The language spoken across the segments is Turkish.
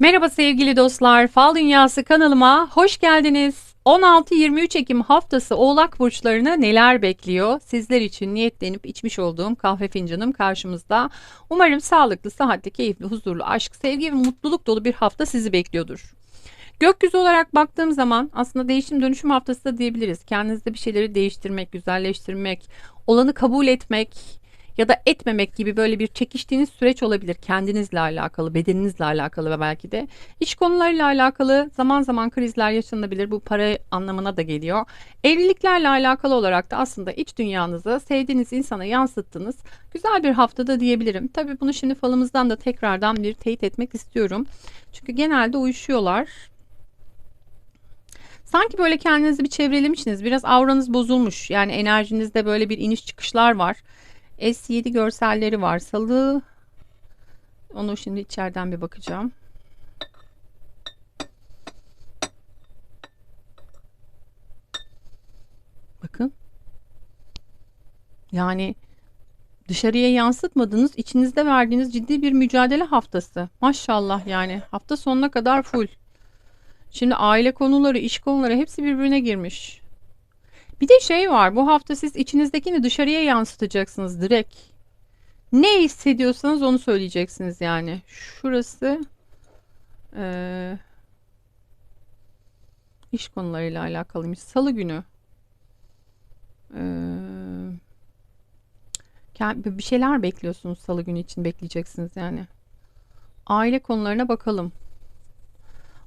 Merhaba sevgili dostlar. Fal Dünyası kanalıma hoş geldiniz. 16-23 Ekim haftası Oğlak burçlarını neler bekliyor? Sizler için niyetlenip içmiş olduğum kahve fincanım karşımızda. Umarım sağlıklı, sıhhatli, keyifli, huzurlu, aşk, sevgi ve mutluluk dolu bir hafta sizi bekliyordur. Gökyüzü olarak baktığım zaman aslında değişim dönüşüm haftası da diyebiliriz. Kendinizde bir şeyleri değiştirmek, güzelleştirmek, olanı kabul etmek, ya da etmemek gibi böyle bir çekiştiğiniz süreç olabilir. Kendinizle alakalı, bedeninizle alakalı ve belki de iş konularıyla alakalı zaman zaman krizler yaşanabilir. Bu para anlamına da geliyor. Evliliklerle alakalı olarak da aslında iç dünyanızı sevdiğiniz insana yansıttığınız güzel bir haftada diyebilirim. Tabii bunu şimdi falımızdan da tekrardan bir teyit etmek istiyorum. Çünkü genelde uyuşuyorlar. Sanki böyle kendinizi bir çevrelemişsiniz. Biraz auranız bozulmuş. Yani enerjinizde böyle bir iniş çıkışlar var. S7 görselleri var. Salı onu şimdi içeriden bir bakacağım. Bakın. Yani dışarıya yansıtmadığınız, içinizde verdiğiniz ciddi bir mücadele haftası. Maşallah yani. Hafta sonuna kadar full. Şimdi aile konuları, iş konuları hepsi birbirine girmiş. Bir de şey var bu hafta siz içinizdekini dışarıya yansıtacaksınız direkt. Ne hissediyorsanız onu söyleyeceksiniz yani. Şurası e, iş konularıyla alakalıymış. Salı günü. E, bir şeyler bekliyorsunuz salı günü için bekleyeceksiniz yani. Aile konularına bakalım.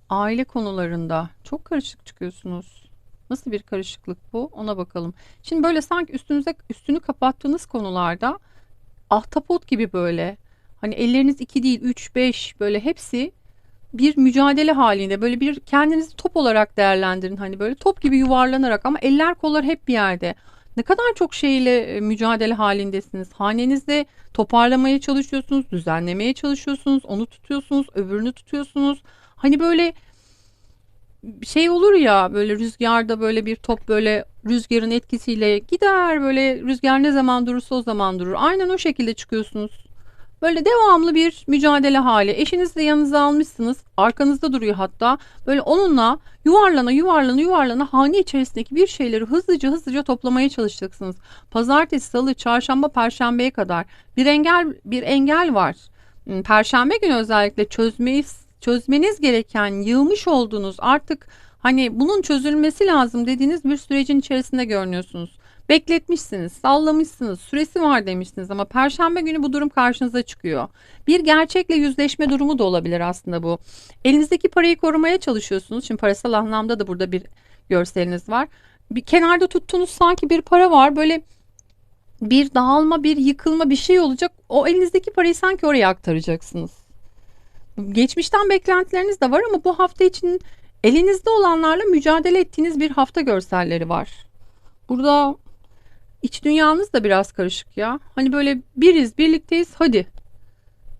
Aile konularında çok karışık çıkıyorsunuz. Nasıl bir karışıklık bu? Ona bakalım. Şimdi böyle sanki üstünüze üstünü kapattığınız konularda ahtapot gibi böyle hani elleriniz iki değil üç beş böyle hepsi bir mücadele halinde böyle bir kendinizi top olarak değerlendirin hani böyle top gibi yuvarlanarak ama eller kollar hep bir yerde. Ne kadar çok şeyle e, mücadele halindesiniz. Hanenizde toparlamaya çalışıyorsunuz, düzenlemeye çalışıyorsunuz, onu tutuyorsunuz, öbürünü tutuyorsunuz. Hani böyle şey olur ya böyle rüzgarda böyle bir top böyle rüzgarın etkisiyle gider böyle rüzgar ne zaman durursa o zaman durur. Aynen o şekilde çıkıyorsunuz. Böyle devamlı bir mücadele hali. Eşinizi de yanınıza almışsınız. Arkanızda duruyor hatta. Böyle onunla yuvarlana yuvarlana yuvarlana hane içerisindeki bir şeyleri hızlıca hızlıca toplamaya çalışacaksınız. Pazartesi, salı, çarşamba, perşembeye kadar bir engel bir engel var. Hmm, perşembe günü özellikle çözmeyi çözmeniz gereken yığmış olduğunuz artık hani bunun çözülmesi lazım dediğiniz bir sürecin içerisinde görünüyorsunuz. Bekletmişsiniz, sallamışsınız, süresi var demişsiniz ama perşembe günü bu durum karşınıza çıkıyor. Bir gerçekle yüzleşme durumu da olabilir aslında bu. Elinizdeki parayı korumaya çalışıyorsunuz. Şimdi parasal anlamda da burada bir görseliniz var. Bir kenarda tuttuğunuz sanki bir para var. Böyle bir dağılma, bir yıkılma bir şey olacak. O elinizdeki parayı sanki oraya aktaracaksınız. Geçmişten beklentileriniz de var ama bu hafta için elinizde olanlarla mücadele ettiğiniz bir hafta görselleri var. Burada iç dünyanız da biraz karışık ya. Hani böyle biriz, birlikteyiz, hadi.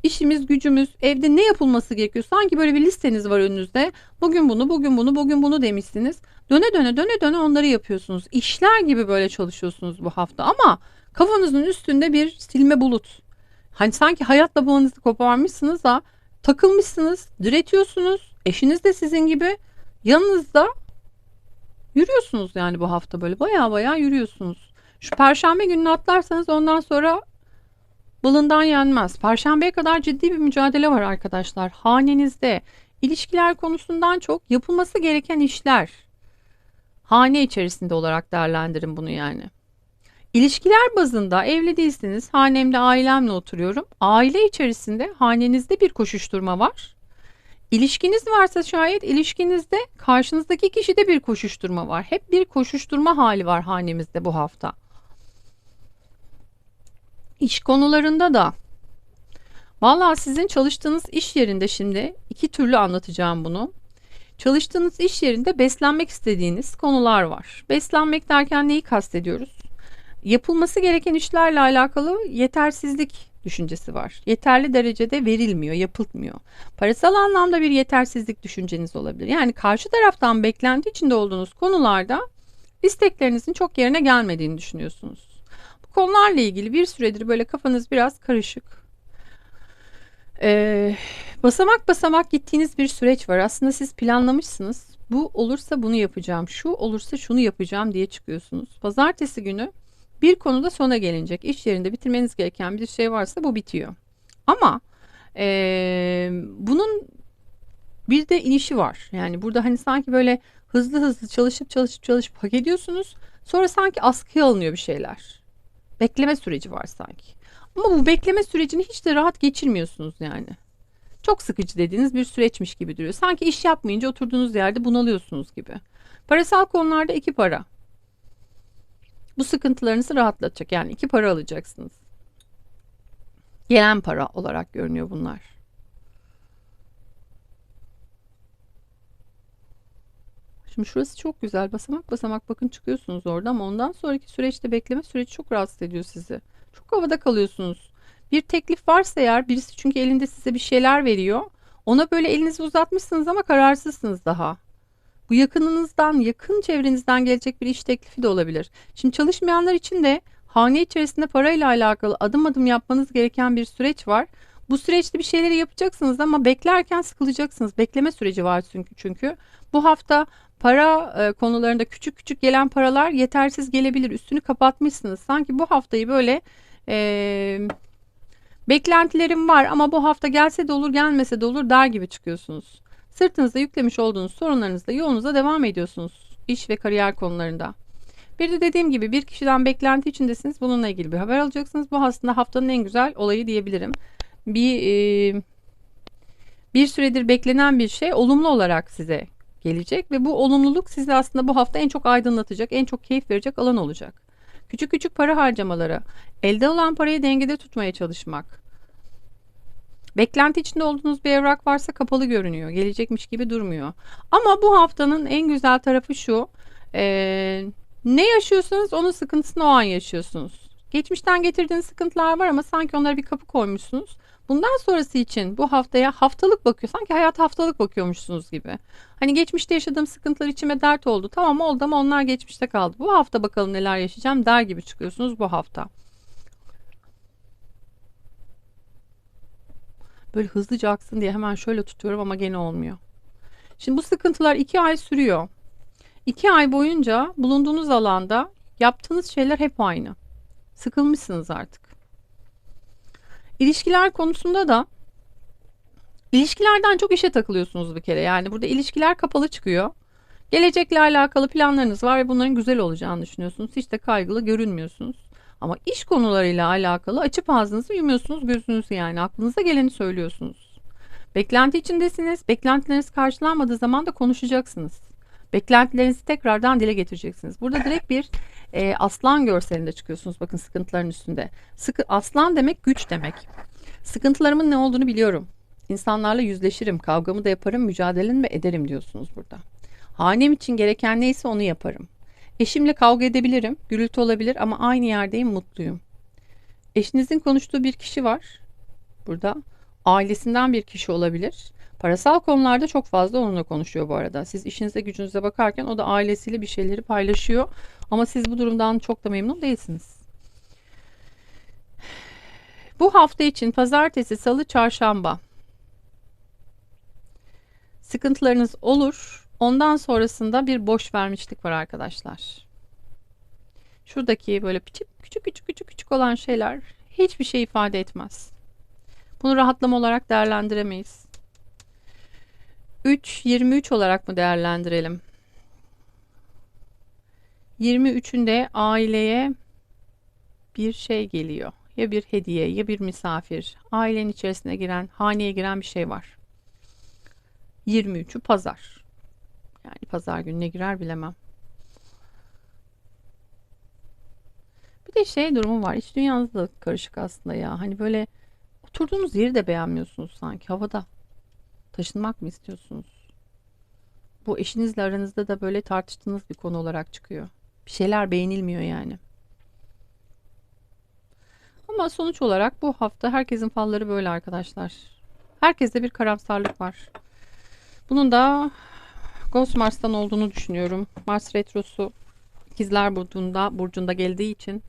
İşimiz, gücümüz, evde ne yapılması gerekiyor? Sanki böyle bir listeniz var önünüzde. Bugün bunu, bugün bunu, bugün bunu demişsiniz. Döne döne döne döne onları yapıyorsunuz. İşler gibi böyle çalışıyorsunuz bu hafta ama kafanızın üstünde bir silme bulut. Hani sanki hayatla bağınızı koparmışsınız da takılmışsınız, diretiyorsunuz. Eşiniz de sizin gibi yanınızda yürüyorsunuz yani bu hafta böyle baya baya yürüyorsunuz. Şu perşembe gününü atlarsanız ondan sonra balından yenmez. Perşembeye kadar ciddi bir mücadele var arkadaşlar. Hanenizde ilişkiler konusundan çok yapılması gereken işler. Hane içerisinde olarak değerlendirin bunu yani. İlişkiler bazında evli değilsiniz. Hanemde ailemle oturuyorum. Aile içerisinde hanenizde bir koşuşturma var. İlişkiniz varsa şayet ilişkinizde karşınızdaki kişide bir koşuşturma var. Hep bir koşuşturma hali var hanemizde bu hafta. İş konularında da Valla sizin çalıştığınız iş yerinde şimdi iki türlü anlatacağım bunu. Çalıştığınız iş yerinde beslenmek istediğiniz konular var. Beslenmek derken neyi kastediyoruz? Yapılması gereken işlerle alakalı yetersizlik düşüncesi var. Yeterli derecede verilmiyor, yapılmıyor. Parasal anlamda bir yetersizlik düşünceniz olabilir. Yani karşı taraftan beklenti içinde olduğunuz konularda isteklerinizin çok yerine gelmediğini düşünüyorsunuz. Bu konularla ilgili bir süredir böyle kafanız biraz karışık. Ee, basamak basamak gittiğiniz bir süreç var. Aslında siz planlamışsınız. Bu olursa bunu yapacağım, şu olursa şunu yapacağım diye çıkıyorsunuz. Pazartesi günü bir konuda sona gelinecek. İş yerinde bitirmeniz gereken bir şey varsa bu bitiyor. Ama ee, bunun bir de inişi var. Yani burada hani sanki böyle hızlı hızlı çalışıp çalışıp çalışıp hak ediyorsunuz. Sonra sanki askıya alınıyor bir şeyler. Bekleme süreci var sanki. Ama bu bekleme sürecini hiç de rahat geçirmiyorsunuz yani. Çok sıkıcı dediğiniz bir süreçmiş gibi duruyor. Sanki iş yapmayınca oturduğunuz yerde bunalıyorsunuz gibi. Parasal konularda iki para. Bu sıkıntılarınızı rahatlatacak. Yani iki para alacaksınız. Gelen para olarak görünüyor bunlar. Şimdi şurası çok güzel. Basamak basamak bakın çıkıyorsunuz orada ama ondan sonraki süreçte bekleme süreci çok rahatsız ediyor sizi. Çok havada kalıyorsunuz. Bir teklif varsa eğer birisi çünkü elinde size bir şeyler veriyor. Ona böyle elinizi uzatmışsınız ama kararsızsınız daha. Bu yakınınızdan, yakın çevrenizden gelecek bir iş teklifi de olabilir. Şimdi çalışmayanlar için de hane içerisinde parayla alakalı adım adım yapmanız gereken bir süreç var. Bu süreçte bir şeyleri yapacaksınız ama beklerken sıkılacaksınız. Bekleme süreci var çünkü. çünkü. Bu hafta para e, konularında küçük küçük gelen paralar yetersiz gelebilir. Üstünü kapatmışsınız. Sanki bu haftayı böyle e, beklentilerim var ama bu hafta gelse de olur gelmese de olur der gibi çıkıyorsunuz. Sırtınızda yüklemiş olduğunuz sorunlarınızla yolunuza devam ediyorsunuz. iş ve kariyer konularında. Bir de dediğim gibi bir kişiden beklenti içindesiniz. Bununla ilgili bir haber alacaksınız. Bu aslında haftanın en güzel olayı diyebilirim. Bir e, bir süredir beklenen bir şey olumlu olarak size gelecek ve bu olumluluk sizi aslında bu hafta en çok aydınlatacak, en çok keyif verecek alan olacak. Küçük küçük para harcamaları, elde olan parayı dengede tutmaya çalışmak. Beklenti içinde olduğunuz bir evrak varsa kapalı görünüyor. Gelecekmiş gibi durmuyor. Ama bu haftanın en güzel tarafı şu. Ee, ne yaşıyorsanız onun sıkıntısını o an yaşıyorsunuz. Geçmişten getirdiğiniz sıkıntılar var ama sanki onlara bir kapı koymuşsunuz. Bundan sonrası için bu haftaya haftalık bakıyor. Sanki hayat haftalık bakıyormuşsunuz gibi. Hani geçmişte yaşadığım sıkıntılar içime dert oldu. Tamam oldu ama onlar geçmişte kaldı. Bu hafta bakalım neler yaşayacağım der gibi çıkıyorsunuz bu hafta. Böyle hızlıca aksın diye hemen şöyle tutuyorum ama gene olmuyor. Şimdi bu sıkıntılar iki ay sürüyor. İki ay boyunca bulunduğunuz alanda yaptığınız şeyler hep aynı. Sıkılmışsınız artık. İlişkiler konusunda da ilişkilerden çok işe takılıyorsunuz bir kere. Yani burada ilişkiler kapalı çıkıyor. Gelecekle alakalı planlarınız var ve bunların güzel olacağını düşünüyorsunuz. Hiç de kaygılı görünmüyorsunuz. Ama iş konularıyla alakalı açıp ağzınızı yumuyorsunuz gözünüzü yani aklınıza geleni söylüyorsunuz. Beklenti içindesiniz. Beklentileriniz karşılanmadığı zaman da konuşacaksınız. Beklentilerinizi tekrardan dile getireceksiniz. Burada direkt bir e, aslan görselinde çıkıyorsunuz bakın sıkıntıların üstünde. Sıkı, aslan demek güç demek. Sıkıntılarımın ne olduğunu biliyorum. İnsanlarla yüzleşirim, kavgamı da yaparım, mücadelemi ederim diyorsunuz burada. Hanem için gereken neyse onu yaparım. Eşimle kavga edebilirim, gürültü olabilir ama aynı yerdeyim, mutluyum. Eşinizin konuştuğu bir kişi var burada. Ailesinden bir kişi olabilir. Parasal konularda çok fazla onunla konuşuyor bu arada. Siz işinize gücünüze bakarken o da ailesiyle bir şeyleri paylaşıyor. Ama siz bu durumdan çok da memnun değilsiniz. Bu hafta için pazartesi, salı, çarşamba sıkıntılarınız olur. Ondan sonrasında bir boş vermişlik var arkadaşlar. Şuradaki böyle küçük küçük küçük küçük küçük olan şeyler hiçbir şey ifade etmez. Bunu rahatlama olarak değerlendiremeyiz. 3 23 olarak mı değerlendirelim? 23'ünde aileye bir şey geliyor. Ya bir hediye ya bir misafir. Ailenin içerisine giren, haneye giren bir şey var. 23'ü pazar. Yani pazar gününe girer bilemem. Bir de şey durumu var. İç dünyanız da karışık aslında ya. Hani böyle oturduğunuz yeri de beğenmiyorsunuz sanki havada. Taşınmak mı istiyorsunuz? Bu eşinizle aranızda da böyle tartıştığınız bir konu olarak çıkıyor. Bir şeyler beğenilmiyor yani. Ama sonuç olarak bu hafta herkesin falları böyle arkadaşlar. Herkeste bir karamsarlık var. Bunun da Ghost Mars'tan olduğunu düşünüyorum. Mars retrosu ikizler burcunda, burcunda geldiği için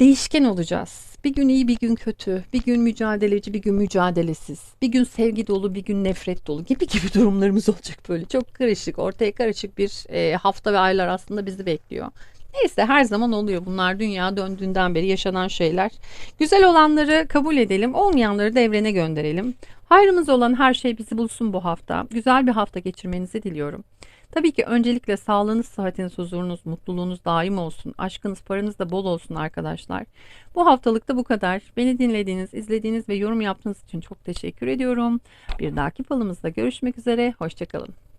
değişken olacağız. Bir gün iyi, bir gün kötü, bir gün mücadeleci, bir gün mücadelesiz, bir gün sevgi dolu, bir gün nefret dolu gibi gibi durumlarımız olacak böyle. Çok karışık, ortaya karışık bir e, hafta ve aylar aslında bizi bekliyor. Neyse her zaman oluyor bunlar dünya döndüğünden beri yaşanan şeyler. Güzel olanları kabul edelim, olmayanları da evrene gönderelim. Hayrımız olan her şey bizi bulsun bu hafta. Güzel bir hafta geçirmenizi diliyorum. Tabii ki öncelikle sağlığınız, sıhhatiniz, huzurunuz, mutluluğunuz daim olsun. Aşkınız, paranız da bol olsun arkadaşlar. Bu haftalıkta bu kadar. Beni dinlediğiniz, izlediğiniz ve yorum yaptığınız için çok teşekkür ediyorum. Bir dahaki falımızda görüşmek üzere. Hoşçakalın.